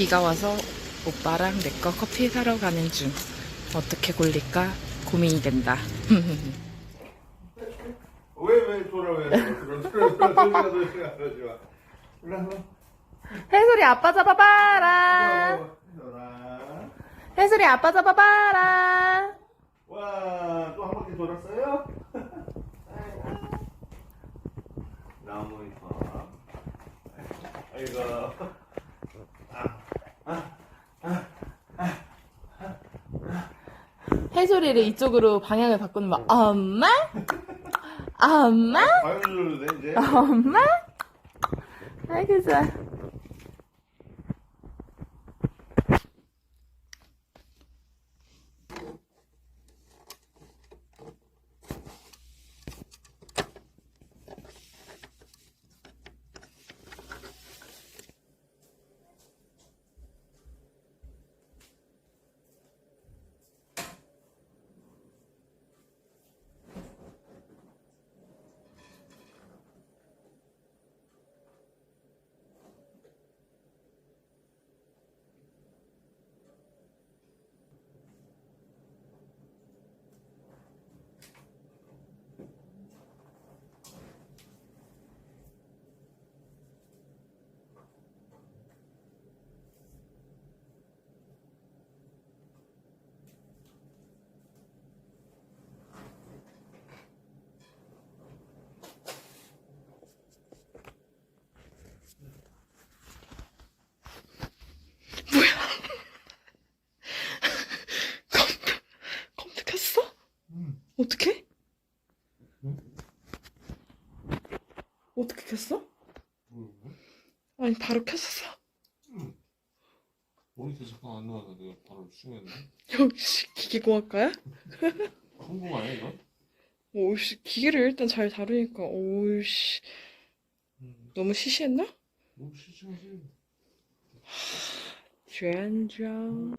비가 와서 오빠랑 내 거 커피 사러 가는 중. 어떻게 골릴까 고민이 된다. 왜왜 돌아 왜 그런 해솔이 아빠 잡아봐라. 해솔이 아빠 잡아봐라. 와 또 한 바퀴 돌았어요? 너무 이뻐 아이고 해솔이를 이쪽으로 방향을 바꾸면 엄마? 엄마? 과연 눌러도 돼 이제? 엄마? 아이고 좋아. 컴퓨터, 컴퓨터 켰어? 응. 어떻게? 응? 어떻게 켰어? 응. 아니 바로 켰었어. 응. 모니터 잠깐 안 나와서 내가 바로 수정했네 역시 기계공학과야? 성공 아니야 이거? 오씨 기계를 일단 잘 다루니까 오씨 응. 너무 시시했나? 너무 시청하지 짠짠